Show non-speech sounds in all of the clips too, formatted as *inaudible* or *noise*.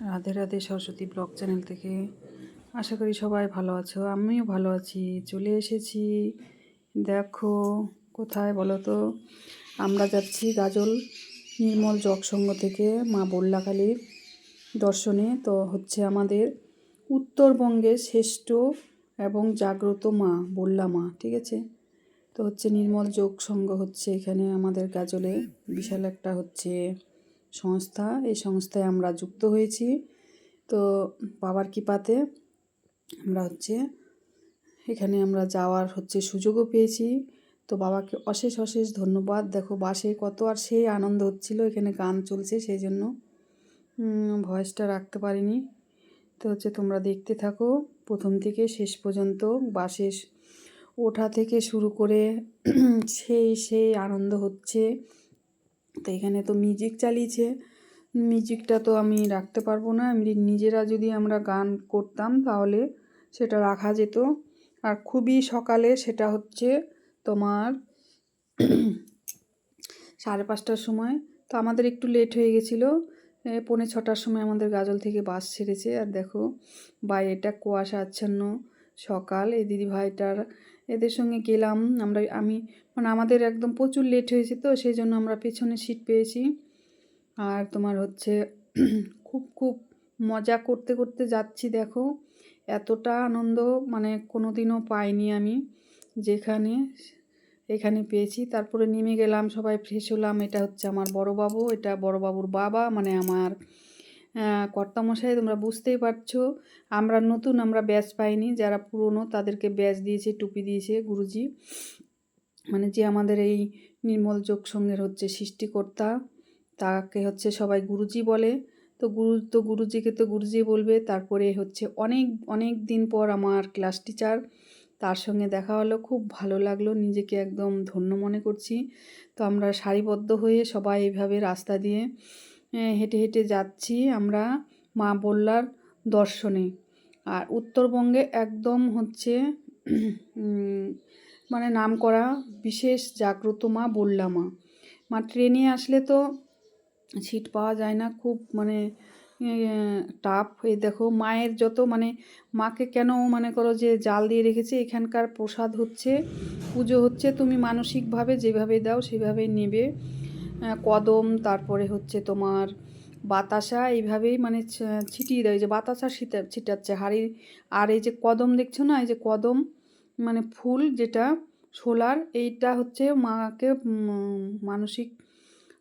Radhe Radhe Saraswati blog channel থেকে। আশা করি সবাই ভালো আছো, আমিও ভালো আছি। চলে এসেছি। দেখো, কোথায় বলো তো? আমরা যাচ্ছি গাজল নির্মল জগসংঘ থেকে মা বল্লাকালীর দর্শনে। তো হচ্ছে আমাদের উত্তরবঙ্গের শ্রেষ্ঠ এবং জাগ্রত মা, বল্লা মা, ঠিক আছে? তো হচ্ছে নির্মল যোগ সংঘ হচ্ছে এখানে আমাদের গাজলে। বিশাল একটা হচ্ছে সংস্থা, এই সংস্থায় আমরা যুক্ত হয়েছি। তো বাবার কৃপাতে আমরা হচ্ছে এখানে আমরা যাওয়ার হচ্ছে সুযোগও পেয়েছি। তো বাবাকে অশেষ অশেষ ধন্যবাদ। দেখো বাসে কত আর সেই আনন্দ হচ্ছিল, এখানে গান চলছে সেই জন্য ভয়েসটা রাখতে পারিনি। তো হচ্ছে তোমরা দেখতে থাকো, প্রথম থেকে শেষ পর্যন্ত বাসে ওঠা থেকে শুরু করে সেই সেই আনন্দ হচ্ছে। তো এখানে তো মিউজিক চালিয়েছে। মিউজিকটা তো আমি রাখতে পারব না। এমনি নিজেরা যদি আমরা গান করতাম তাহলে সেটা রাখা যেত। আর খুবই সকালে সেটা হচ্ছে তোমার সাড়ে পাঁচটার সময়। তো আমাদের একটু লেট হয়ে গেছিল। পৌনে ছটার সময় আমাদের গাজল থেকে বাস ছেড়েছে। আর দেখো বাইরেটা কুয়াশা আচ্ছন্ন। সকাল, এই দিদি ভাইটার, এদের সঙ্গে গেলাম। আমরা, আমি মানে আমাদের একদম প্রচুর লেট হয়েছে তো, সেই জন্য আমরা পেছনে সিট পেয়েছি। আর তোমার হচ্ছে, খুব খুব মজা করতে করতে যাচ্ছি, দেখো। এতটা আনন্দ মানে কোনো দিনও পাইনি আমি। যেখানে, এখানে পেয়েছি, তারপরে নেমে গেলাম, সবাই ফ্রেশ হলাম। এটা হচ্ছে আমার বড় বাবু এটা বড় বাবুর বাবা মানে আমার কর্তামশাই, তোমরা বুঝতেই পারছ, আমরা নতুন, আমরা ব্যাচ পাইনি। যারা পুরনো, তাদেরকে ব্যাচ দিয়েছে, টুপি দিয়েছে গুরুজি। মানে যে আমাদের এই নির্মল যোগ সঙ্গের হচ্ছে সৃষ্টিকর্তা, তাকে হচ্ছে সবাই গুরুজি বলে। তো গুরু, তো গুরুজিকে তো গুরুজি বলবে। তারপরে হচ্ছে অনেক অনেক দিন পর আমার ক্লাস টিচার, তার সঙ্গে দেখা হলো। খুব ভালো লাগল, নিজেকে একদম ধন্য মনে করছি। তো আমরা সারিবদ্ধ হয়ে সবাই এইভাবে রাস্তা দিয়ে হেঁটে হেঁটে যাচ্ছি আমরা মা বললার দর্শনে। আর উত্তরবঙ্গে একদম হচ্ছে মানে নাম করা বিশেষ জাগ্রত মা বললা মা। মা ট্রেনে আসলে তো সিট পাওয়া যায় না, খুব মানে টাফ এই দেখো, মায়ের যত মানে মাকে কেন মনে করো যে জাল দিয়ে রেখেছে, এখানকার প্রসাদ হচ্ছে, পুজো হচ্ছে, তুমি মানসিকভাবে যেভাবে দাও সেভাবেই নেবে। কদম, তারপরে হচ্ছে তোমার বাতাসা, এইভাবেই মানে ছিটিয়ে দেয়। যে বাতাসা ছিটা, ছিটাচ্ছে, হাড়ি, আর এই যে কদম দেখছ না? এই যে কদম মানে ফুল যেটা, সোলার, এইটা হচ্ছে মাকে মানসিক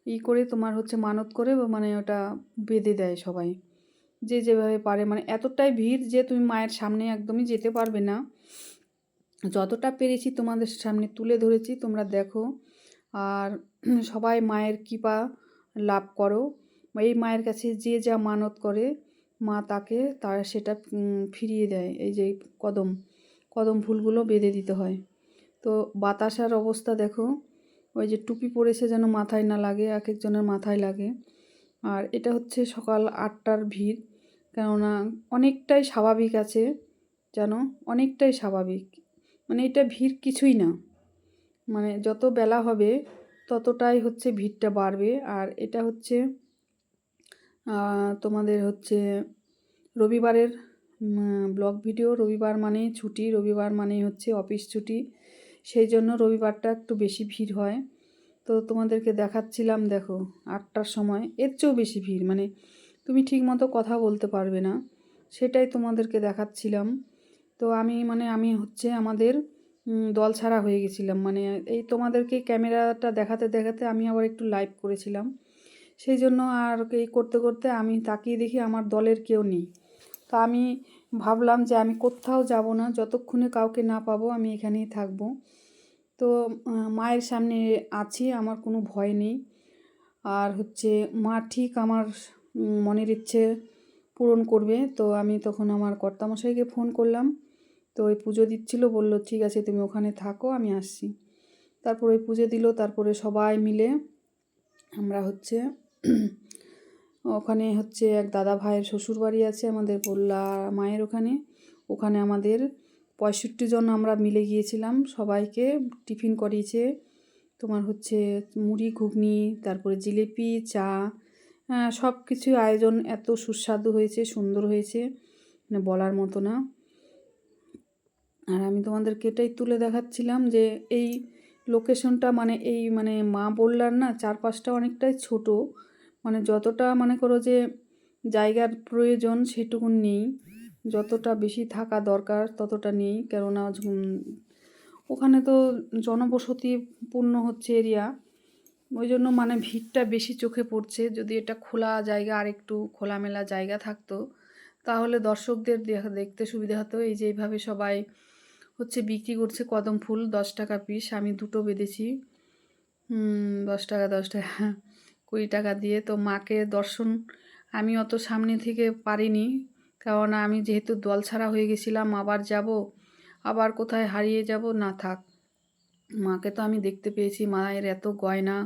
ই করে, তোমার হচ্ছে মানত করে মানে ওটা বেঁধে দেয় সবাই। যে যেভাবে পারে মানে এতটাই ভিড় যে তুমি মায়ের সামনে একদমই যেতে পারবে না। যতটা পেরেছি তোমাদের সামনে তুলে ধরেছি, তোমরা দেখো। আর *clears throat* সবাই মায়ের কৃপা লাভ করো। এই মায়ের কাছে যে যা মানত করে, মা তাকে তার সেটা ফিরিয়ে দেয়। এই যে কদম কদম ফুলগুলো বেঁধে দিতে হয়। তো বাতাসার অবস্থা দেখো, ওই যে টুপি পরেছে যেন মাথায় না লাগে এক একজনের মাথায় লাগে। আর এটা হচ্ছে সকাল আটটার ভিড়, কেননা অনেকটাই স্বাভাবিক আছে যেন অনেকটাই স্বাভাবিক। মানে এটা ভিড় কিছুই না। মানে যত বেলা হবে ততটাই হচ্ছে ভিড়টা বাড়বে। আর এটা হচ্ছে তোমাদের হচ্ছে রবিবারের ব্লগ ভিডিও। রবিবার মানে ছুটি, রবিবার মানে হচ্ছে অফিস ছুটি। সেই জন্য রবিবারটা একটু বেশি ভিড় হয়। তো তোমাদেরকে দেখাচ্ছিলাম দেখো, আটটার সময়। এর চেয়েও বেশি ভিড় মানে তুমি ঠিক মতো কথা বলতে পারবে না। সেটাই তোমাদেরকে দেখাচ্ছিলাম। তো আমি মানে আমি হচ্ছে আমাদের দল ছাড়া হয়ে গেছিলাম। মানে এই তোমাদেরকে ক্যামেরাটা দেখাতে দেখাতে আমি আবার একটু লাইভ করেছিলাম। সেই জন্য আর এই করতে করতে আমি তাকিয়ে দেখি আমার দলের কেউ নেই। তো আমি ভাবলাম যে আমি কোথাও যাব না, যতক্ষণে কাউকে না পাবো আমি এখানেই থাকব। তো মায়ের সামনে আছি, আমার কোনো ভয় নেই। আর হচ্ছে মা ঠিক আমার মনের ইচ্ছে পূরণ করবে। তো আমি তখন আমার কর্তামশাইকে ফোন করলাম। তো ওই পুজো দিচ্ছিল, বলল, ঠিক আছে, তুমি ওখানে থাকো, আমি আসছি। তারপর ওই পুজো দিল, তারপরে সবাই মিলে আমরা হচ্ছে *clears throat* ওখানে হচ্ছে এক দাদা ভাইয়ের শ্বশুর বাড়ি আছে আমাদের বললা মায়ের ওখানে। ওখানে আমাদের পঁয়ষট্টি জন আমরা মিলে গিয়েছিলাম, সবাইকে টিফিন করিয়েছে। তোমার হচ্ছে মুড়ি, ঘুগনি, তারপরে জিলিপি, চা সব কিছু আয়োজন এত সুস্বাদু হয়েছে, সুন্দর হয়েছে মানে বলার মতো না। আর আমি তোমাদেরকে এটাই তুলে দেখাচ্ছিলাম যে এই লোকেশনটা মানে এই মানে মা বললার না চারপাশটা অনেকটাই ছোট। মানে যতটা মনে করো যে জায়গার প্রয়োজন সেটুকু নেই। যতটা বেশি থাকা দরকার ততটা নেই। কেননা ওখানে তো জনবসতি পূর্ণ হচ্ছে এরিয়া ওই জন্য মানে ভিড়টা বেশি চোখে পড়ছে। যদি এটা খোলা জায়গা আর একটু খোলামেলা জায়গা থাকতো, তাহলে দর্শকদের দেখা- দেখতে সুবিধা হতো। এই যে এইভাবে সবাই হচ্ছে বিক্রি করছে কদম ফুল, দশ টাকা পিস আমি দুটো বেঁধেছি। দশ টাকা দশ টাকা, কুড়ি টাকা দিয়ে। তো মাকে দর্শন আমি অত সামনে থেকে পারিনি কারণ আমি যেহেতু দল ছাড়া হয়ে গেছিলাম, আবার যাব, আবার কোথায় হারিয়ে যাব, না থাক। মাকে তো আমি দেখতে পেয়েছি, মায়ের এত গয়না,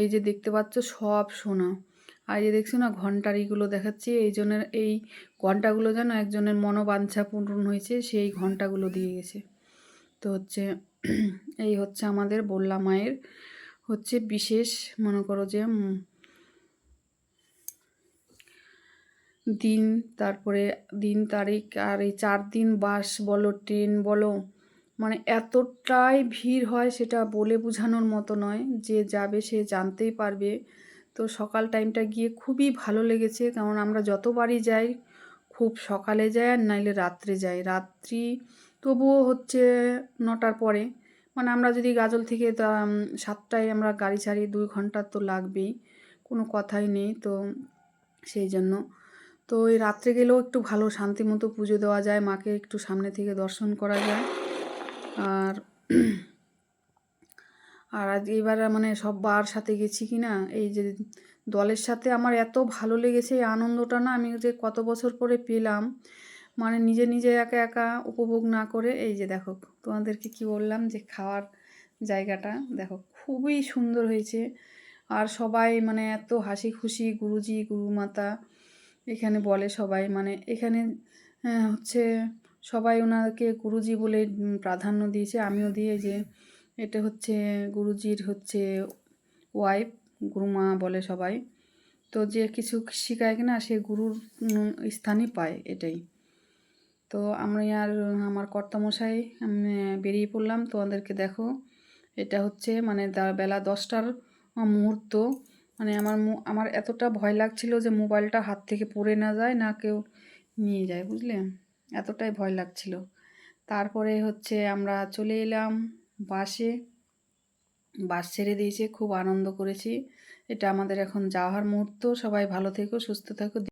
এই যে দেখতে পাচ্ছ সব সোনা। আর এই দেখছ না ঘন্টারিগুলো দেখাচ্ছি, এই জনের, এই ঘন্টাগুলো যেন একজনের মনোবাঞ্ছা পূরণ হয়েছে, সেই ঘন্টাগুলো দিয়ে গেছে। তো হচ্ছে, এই হচ্ছে আমাদের বললা মায়ের হচ্ছে বিশেষ, মনে করো যে দিন, তারপরে দিন, তারিখ, আর এই চার দিন বাস বলো, ট্রেন বলো মানে এতটাই ভিড় হয় সেটা বলে বোঝানোর মতো নয়, যে যাবে সে জানতেই পারবে। তো সকাল টাইমটা গিয়ে খুবই ভালো লেগেছে। কারণ আমরা যতবারই যাই খুব সকালে যাই আর নাইলে রাত্রে যাই। রাত্রি তবুও হচ্ছে নটার পরে। মানে আমরা যদি গাজল থেকে তা, সাতটায় আমরা গাড়ি ছাড়ি দুই ঘণ্টা তো লাগবেই। কোনো কথাই নেই তো সেই জন্য। তো এই রাত্রে গেলেও একটু ভালো শান্তি মতো পুজো দেওয়া যায় মাকে একটু সামনে থেকে দর্শন করা যায়। আর আর আজ এবার মানে সব বার সাথে গেছি কি না এই যে দলের সাথে আমার এত ভালো লেগেছে এই আনন্দটা না, আমি যে কত বছর পরে পেলাম মানে নিজে নিজে একা একা উপভোগ না করে, এই যে দেখো তোমাদেরকে কি বললাম যে খাওয়ার জায়গাটা, দেখো খুবই সুন্দর হয়েছে। আর সবাই মানে এত হাসি খুশি, গুরুজি, গুরুমাতা এখানে বলে সবাই মানে এখানে হচ্ছে সবাই ওনাকে গুরুজি বলে প্রাধান্য দিয়েছে, আমিও দিয়ে যে এটা হচ্ছে গুরুজির হচ্ছে ওয়াইফ গুরুমা বলে সবাই। তো যে কিছু শেখায় কিনা সে গুরুর স্থানই পায় এটাই। তো আমি আর আমার কর্তামশাই বেরিয়ে পড়লাম। তোমাদেরকে দেখো, এটা হচ্ছে মানে বেলা দশটার মুহূর্ত। মানে আমার আমার এতটা ভয় লাগছিল যে মোবাইলটা হাত থেকে পড়ে না যায়, না কেউ নিয়ে যায়, বুঝলে? এতটাই ভয় লাগছিল। তারপরে হচ্ছে আমরা চলে এলাম। বাসে, বাস ছেড়ে দিয়েছে, খুব আনন্দ করেছি। এটা আমাদের এখন যাওয়ার মুহূর্ত। সবাই ভালো থেকো, সুস্থ থেকো।